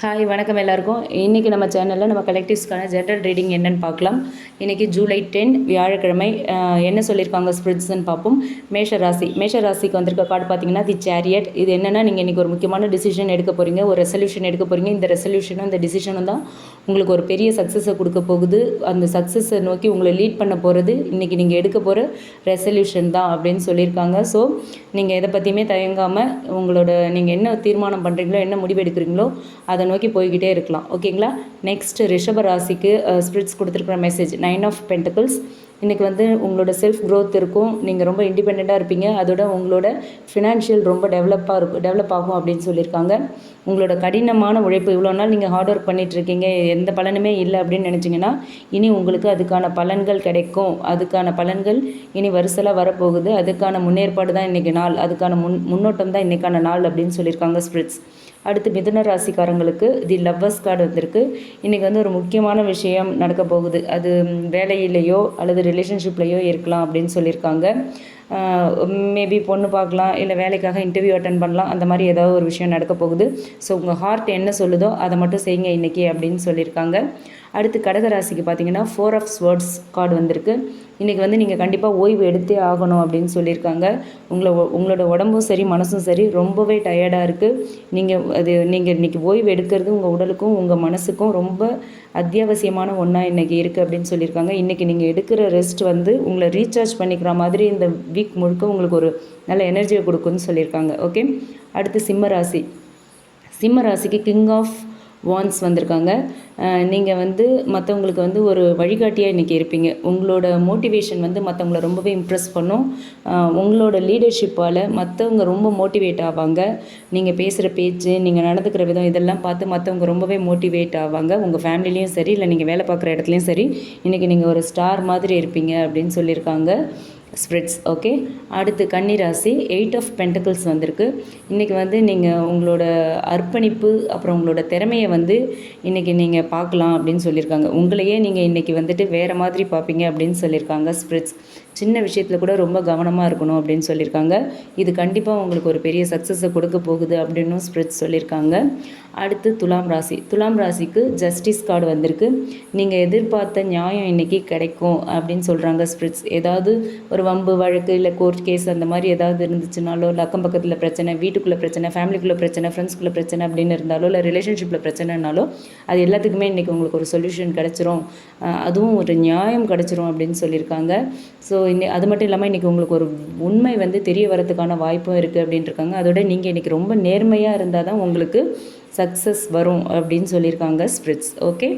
Hi வணக்கம் எல்லாருக்கும். இன்றைக்கி நம்ம சேனலில் நம்ம கலெக்டிவ்ஸ்க்கான ஜென்ரல் ரீடிங் என்னன்னு பார்க்கலாம். இன்றைக்கி ஜூலை டென் வியாழக்கிழமை. என்ன சொல்லியிருக்காங்க ஸ்பிரிட்ஸ்ன்னு பார்ப்போம். மேஷ ராசி. மேஷ ராசிக்கு வந்திருக்க கார்டு பார்த்தீங்கன்னா தி சேரியட் இது என்னென்னா நீங்கள் இன்றைக்கி ஒரு முக்கியமான டிசிஷன் எடுக்க போகிறீங்க ஒரு ரெசல்யூஷன் எடுக்க போகிறீங்க இந்த ரெசல்யூஷனும் இந்த டிசிஷனும் தான் உங்களுக்கு ஒரு பெரிய சக்ஸஸை கொடுக்க போகுது. அந்த சக்ஸஸை நோக்கி உங்களை லீட் பண்ண போகிறது இன்றைக்கி நீங்கள் எடுக்க போகிற ரெசல்யூஷன் தான் அப்படின்னு சொல்லியிருக்காங்க. ஸோ நீங்கள் எதை பற்றியுமே தயங்காமல் உங்களோட நீங்கள் என்ன தீர்மானம் பண்ணுறீங்களோ என்ன முடிவு எடுக்கிறீங்களோ அதை நோக்கி போய்கிட்டே இருக்கலாம். ஓகேங்களா? நெக்ஸ்ட் ரிஷப ராசிக்கு ஸ்பிரிட்ஸ் கொடுத்துருக்குற மெசேஜ் நைன் ஆஃப் பென்டபிள்ஸ் இன்றைக்கி வந்து உங்களோட செல்ஃப் க்ரோத் இருக்கும். நீங்கள் ரொம்ப இண்டிபெண்ட்டாக இருப்பீங்க. அதோட உங்களோட ஃபினான்ஷியல் ரொம்ப டெவலப்பாக இருக்கும் டெவலப் ஆகும் அப்படின்னு சொல்லியிருக்காங்க. உங்களோட கடினமான உழைப்பு இவ்வளோ நாள் நீங்கள் ஹார்ட் ஒர்க் பண்ணிகிட்ருக்கீங்க எந்த பலனுமே இல்லை அப்படின்னு நினச்சிங்கன்னா இனி உங்களுக்கு அதுக்கான பலன்கள் கிடைக்கும். அதுக்கான பலன்கள் இனி வரிசலாக வரப்போகுது. அதுக்கான முன்னேற்பாடு தான் இன்றைக்கி நாள். அதுக்கான முன் முன்னோட்டம் தான் இன்றைக்கான நாள் அப்படின்னு சொல்லியிருக்காங்க ஸ்பிரிட்ஸ் அடுத்து மிதுன ராசிக்காரங்களுக்கு தி லவ்வர்ஸ் கார்டு வந்திருக்கு. இன்றைக்கி வந்து ஒரு முக்கியமான விஷயம் நடக்க போகுது. அது வேலையிலேயோ அல்லது ரிலேஷன்ஷிப்லேயோ இருக்கலாம் அப்படின்னு சொல்லியிருக்காங்க. மேபி பொண்ணு பார்க்கலாம் இல்லை வேலைக்காக இன்டர்வியூ அட்டன் பண்ணலாம் அந்த மாதிரி ஏதாவது ஒரு விஷயம் நடக்க போகுது. ஸோ உங்கள் ஹார்ட் என்ன சொல்லுதோ அதை மட்டும் செய்யுங்க இன்றைக்கி அப்படின்னு சொல்லியிருக்காங்க. அடுத்து கடகராசிக்கு பார்த்தீங்கன்னா ஃபோர் ஆஃப் ஸ்வேர்ட்ஸ் கார்டு வந்திருக்கு. இன்றைக்கி வந்து நீங்கள் கண்டிப்பாக ஓய்வு எடுத்தே ஆகணும் அப்படின்னு சொல்லியிருக்காங்க. உங்களை உங்களோட உடம்பும் சரி மனசும் சரி ரொம்பவே டயர்டாக இருக்குது நீங்கள் அது நீங்கள் இன்றைக்கி ஓய்வு எடுக்கிறது உங்கள் உடலுக்கும் உங்கள் மனசுக்கும் ரொம்ப அத்தியாவசியமான ஒன்றா இன்றைக்கி இருக்குது அப்படின்னு சொல்லியிருக்காங்க. இன்றைக்கி நீங்கள் எடுக்கிற ரெஸ்ட் வந்து உங்களை ரீசார்ஜ் பண்ணிக்கிற மாதிரி இந்த வீக் முழுக்க உங்களுக்கு ஒரு நல்ல எனர்ஜியை கொடுக்குன்னு சொல்லியிருக்காங்க. ஓகே அடுத்து சிம்ம ராசி. சிம்ம ராசிக்கு கிங் ஆஃப் வான்ஸ் வந்திருக்காங்க. நீங்கள் வந்து மற்றவங்களுக்கு வந்து ஒரு வழிகாட்டியாக இன்றைக்கி இருப்பீங்க. உங்களோட மோட்டிவேஷன் வந்து மற்றவங்கள ரொம்பவே இம்ப்ரெஸ் பண்ணும். உங்களோட லீடர்ஷிப்பால் மற்றவங்க ரொம்ப மோட்டிவேட் ஆவாங்க. நீங்கள் பேசுகிற பேச்சு நீங்கள் நடந்துக்கிற விதம் இதெல்லாம் பார்த்து மற்றவங்க ரொம்பவே மோட்டிவேட் ஆவாங்க. உங்கள் ஃபேமிலிலையும் சரி இல்லை நீங்கள் வேலை பார்க்குற இடத்துலையும் சரி இன்றைக்கி நீங்கள் ஒரு ஸ்டார் மாதிரி இருப்பீங்க அப்படின்னு சொல்லியிருக்காங்க. ஸ்ப்ரெட்ஸ் ஓகே அடுத்து கன்னிராசி எயிட் ஆஃப் பென்டக்கிள்ஸ் வந்திருக்கு. இன்றைக்கி வந்து நீங்கள் உங்களோட அர்ப்பணிப்பு அப்புறம் உங்களோட திறமையை வந்து இன்றைக்கி நீங்கள் பார்க்கலாம் அப்படின்னு சொல்லியிருக்காங்க. உங்களையே நீங்கள் இன்றைக்கி வந்துட்டு வேறு மாதிரி பார்ப்பீங்க அப்படின்னு சொல்லியிருக்காங்க ஸ்ப்ரெட்ஸ் சின்ன விஷயத்தில் கூட ரொம்ப கவனமாக இருக்கணும் அப்படின்னு சொல்லியிருக்காங்க. இது கண்டிப்பாக உங்களுக்கு ஒரு பெரிய சக்ஸஸை கொடுக்க போகுது அப்படின்னும் ஸ்ப்ரெட்ஸ் சொல்லியிருக்காங்க. அடுத்து துலாம் ராசி. துலாம் ராசிக்கு ஜஸ்டிஸ் கார்டு வந்திருக்கு. நீங்கள் எதிர்பார்த்த நியாயம் இன்னைக்கு கிடைக்கும் அப்படின்னு சொல்கிறாங்க ஸ்பிரிட்ஸ் ஏதாவது ஒரு வம்பு வழக்கு இல்லை கோர்ட் கேஸ் அந்த மாதிரி ஏதாவது இருந்துச்சுனாலோ இல்லை அக்கம் பக்கத்தில் பிரச்சனை வீட்டுக்குள்ளே பிரச்சனை ஃபேமிலிக்குள்ளே பிரச்சனை ஃப்ரெண்ட்ஸ்குள்ளே பிரச்சனை அப்படின்னு இருந்தாலோ இல்லை ரிலேஷன்ஷிப்பில் பிரச்சனைனாலோ அது எல்லாத்துக்குமே இன்றைக்கி உங்களுக்கு ஒரு சொல்யூஷன் கிடச்சிரும். அதுவும் ஒரு நியாயம் கிடச்சிரும் அப்படின்னு சொல்லியிருக்காங்க. ஸோ இன்னி அது மட்டும் இல்லாமல் இன்றைக்கி உங்களுக்கு ஒரு உண்மை வந்து தெரிய வரதுக்கான வாய்ப்பும் இருக்குது அப்படின்ட்டு இருக்காங்க. அதோட நீங்கள் இன்றைக்கி ரொம்ப நேர்மையாக இருந்தால் தான் உங்களுக்கு சக்ஸஸ் வரும் அப்படின்னு சொல்லியிருக்காங்க ஸ்பிரிட்ஸ் ஓகே?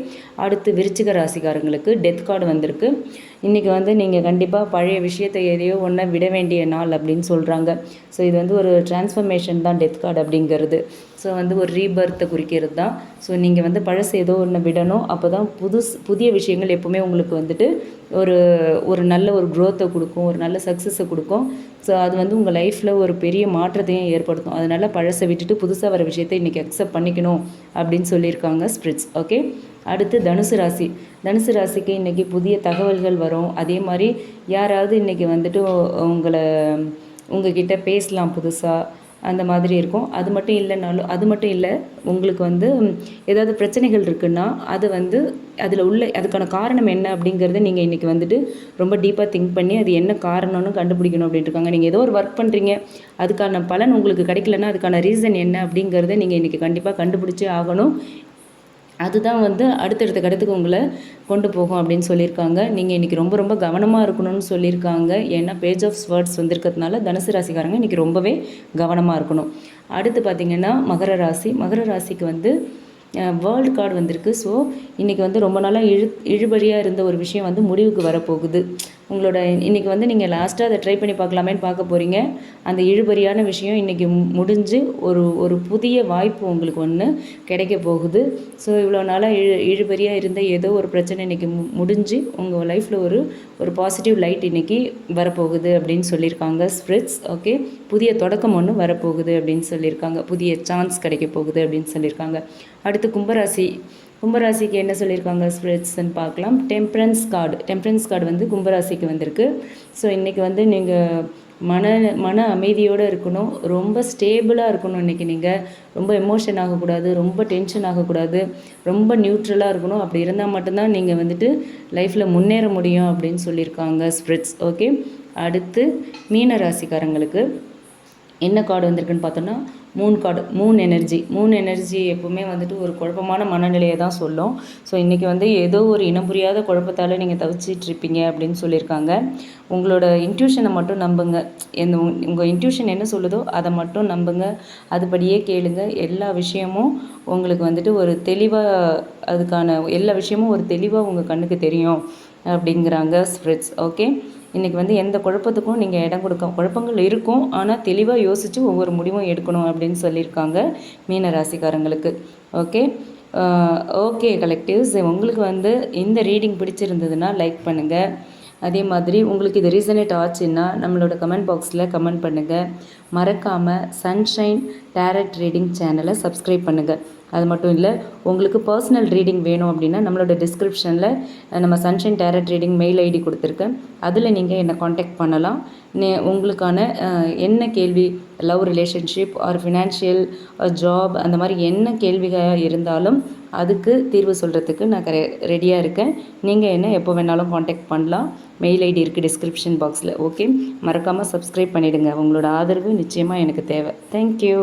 அடுத்து விருச்சிக ராசிக்காரங்களுக்கு டெத் கார்டு வந்திருக்கு. இன்றைக்கி வந்து நீங்கள் கண்டிப்பாக பழைய விஷயத்தை எதையோ ஒன்றை விட வேண்டிய நாள் அப்படின்னு சொல்கிறாங்க ஸோ இது வந்து ஒரு டிரான்ஸ்ஃபர்மேஷன் தான் டெத் கார்டு அப்படிங்கிறது. ஸோ வந்து ஒரு ரீபர்த்தை குறிக்கிறது தான். ஸோ நீங்கள் வந்து பழசு ஏதோ ஒன்று விடணும். அப்போ தான் புதுசு புதிய விஷயங்கள் எப்போவுமே உங்களுக்கு வந்துட்டு ஒரு ஒரு நல்ல ஒரு க்ரோத்தை கொடுக்கும் ஒரு நல்ல சக்ஸஸை கொடுக்கும். ஸோ அது வந்து உங்கள் லைஃப்பில் ஒரு பெரிய மாற்றத்தையும் ஏற்படுத்தும். அதனால் பழசை விட்டுட்டு புதுசாக வர விஷயத்தை இன்றைக்கி அக்செப்ட் பண்ணிக்கணும் அப்படின்னு சொல்லியிருக்காங்க ஸ்பிரிட்ஸ் ஓகே அடுத்து தனுசு ராசி. தனுசு ராசிக்கு இன்றைக்கி புதிய தகவல்கள் வரும். அதே மாதிரி யாராவது இன்றைக்கி வந்துட்டு உங்களை உங்ககிட்ட பேசலாம் புதுசாக அந்த மாதிரி இருக்கும். அது மட்டும் இல்லைனாலும் அது மட்டும் இல்லை உங்களுக்கு வந்து ஏதாவது பிரச்சனைகள் இருக்குன்னா அது வந்து அதில் உள்ள அதுக்கான காரணம் என்ன அப்படிங்கிறத நீங்கள் இன்றைக்கி வந்துட்டு ரொம்ப டீப்பாக திங்க் பண்ணி அது என்ன காரணம்னு கண்டுபிடிக்கணும் அப்படின்ட்டு இருக்காங்க நீங்கள் ஏதோ ஒரு ஒர்க் பண்ணுறீங்க அதுக்கான பலன் உங்களுக்கு கிடைக்கலன்னா அதுக்கான ரீசன் என்ன அப்படிங்கிறத நீங்கள் இன்றைக்கி கண்டிப்பாக கண்டுபிடிச்சே ஆகணும். அதுதான் வந்து அடுத்தடுத்த கடத்துக்கு உங்களை கொண்டு போகும் அப்படின்னு சொல்லியிருக்காங்க. நீங்கள் இன்றைக்கி ரொம்ப ரொம்ப கவனமாக இருக்கணும்னு சொல்லியிருக்காங்க. ஏன்னா பேஜ் ஆஃப் ஸ்வேர்ட்ஸ் வந்திருக்கிறதுனால தனுசு ராசிக்காரங்க இன்றைக்கி ரொம்பவே கவனமாக இருக்கணும். அடுத்து பார்த்திங்கன்னா மகர ராசி. மகர ராசிக்கு வந்து வேர்ல்டு கார்டு வந்திருக்கு. ஸோ இன்றைக்கி வந்து ரொம்ப நாளாக இழு இழுபறியாக இருந்த ஒரு விஷயம் வந்து முடிவுக்கு வரப்போகுது. உங்களோட இன்றைக்கி வந்து நீங்கள் லாஸ்ட்டாக அதை ட்ரை பண்ணி பார்க்கலாமேன்னு பார்க்க போகிறீங்க அந்த இழுபறியான விஷயம் இன்றைக்கி முடிஞ்சு ஒரு ஒரு புதிய வாய்ப்பு உங்களுக்கு ஒன்று கிடைக்க போகுது. ஸோ இவ்வளோ நாளாக இழு இழுபறியாக இருந்த ஏதோ ஒரு பிரச்சனை இன்றைக்கி முடிஞ்சு உங்கள் லைஃப்பில் ஒரு ஒரு பாசிட்டிவ் லைட் இன்றைக்கி வரப்போகுது அப்படின்னு சொல்லியிருக்காங்க. ஸ்பிரிட்ஸ் ஓகே புதிய தொடக்கம் ஒன்று வரப்போகுது அப்படின்னு சொல்லியிருக்காங்க. புதிய சான்ஸ் கிடைக்க போகுது அப்படின்னு சொல்லியிருக்காங்க. அடுத்து கும்பராசி கும்பராசிக்கு என்ன சொல்லியிருக்காங்க? ஸ்பிரிட்ஸ்ன்னு பார்க்கலாம். டெம்பரன்ஸ் கார்டு டெம்பரன்ஸ் கார்டு வந்து கும்பராசிக்கு வந்திருக்கு. ஸோ இன்றைக்கி வந்து நீங்கள் மன மன அமைதியோடு இருக்கணும். ரொம்ப ஸ்டேபிளாக இருக்கணும் இன்றைக்கி நீங்கள் ரொம்ப எமோஷன் ஆகக்கூடாது. ரொம்ப டென்ஷன் ஆகக்கூடாது. ரொம்ப நியூட்ரலாக இருக்கணும். அப்படி இருந்தால் மட்டும்தான் நீங்கள் வந்துட்டு லைஃப்பில் முன்னேற முடியும் அப்படின்னு சொல்லியிருக்காங்க ஸ்ப்ரிட்ஸ் ஓகே அடுத்து மீன ராசிக்காரங்களுக்கு என்ன கார்டு வந்திருக்குன்னு பார்த்தோன்னா மூணு கார்டு மூணு எனர்ஜி மூணு எனர்ஜி எப்பவுமே வந்துட்டு ஒரு குழப்பமான மனநிலையை தான் சொல்லும். ஸோ இன்றைக்கி வந்து ஏதோ ஒரு இனம் புரியாத குழப்பத்தால் நீங்கள் தவிச்சிட்ருப்பீங்க அப்படின்னு சொல்லியிருக்காங்க. உங்களோட இன்ட்யூஷனை மட்டும் நம்புங்க. எந்த உங்கள் இன்ட்யூஷன் என்ன சொல்லுதோ அதை மட்டும் நம்புங்க. அதுபடியே கேளுங்க. எல்லா விஷயமும் உங்களுக்கு வந்துட்டு ஒரு தெளிவாக அதுக்கான எல்லா விஷயமும் ஒரு தெளிவாக உங்கள் கண்ணுக்கு தெரியும் அப்படிங்கிறாங்க ஸ்ப்ரிட்ஸ். ஓகே இன்றைக்கி வந்து எந்த குழப்பத்துக்கும் நீங்கள் இடம் கொடுக்க குழப்பங்கள் இருக்கும். ஆனால் தெளிவாக யோசித்து ஒவ்வொரு முடிவும் எடுக்கணும் அப்படின்னு சொல்லியிருக்காங்க மீன ராசிக்காரங்களுக்கு. ஓகே? Okay collectives. உங்களுக்கு வந்து இந்த ரீடிங் பிடிச்சிருந்ததுன்னா லைக் பண்ணுங்கள் அதே மாதிரி உங்களுக்கு இது ரீசனேட் ஆச்சுன்னா நம்மளோட கமெண்ட் பாக்ஸில் கமெண்ட் பண்ணுங்கள் மறக்காமல் சன்ஷைன் டேரட் ரீடிங் சேனலை சப்ஸ்கிரைப் பண்ணுங்கள் அது மட்டும் இல்லை உங்களுக்கு பர்சனல் ரீடிங் வேணும் அப்படின்னா நம்மளோட டிஸ்கிரிப்ஷனில் நம்ம sunshine tarot reading mail ID கொடுத்துருக்கேன். அதில் நீங்கள் என்னை காண்டாக்ட் பண்ணலாம். நே உங்களுக்கான என்ன கேள்வி love relationship or financial job அந்த மாதிரி என்ன கேள்விகள் இருந்தாலும் அதுக்கு தீர்வு சொல்கிறதுக்கு நான் கரெ ரெடியாக இருக்கேன். நீங்கள் என்ன எப்போ வேணாலும் காண்டாக்ட் பண்ணலாம். மெயில் ஐடி இருக்குது டிஸ்கிரிப்ஷன் பாக்ஸில் ஓகே மறக்காமல் சப்ஸ்கிரைப் பண்ணிவிடுங்க உங்களோட ஆதரவு நிச்சயமாக எனக்கு தேவை. தேங்க்யூ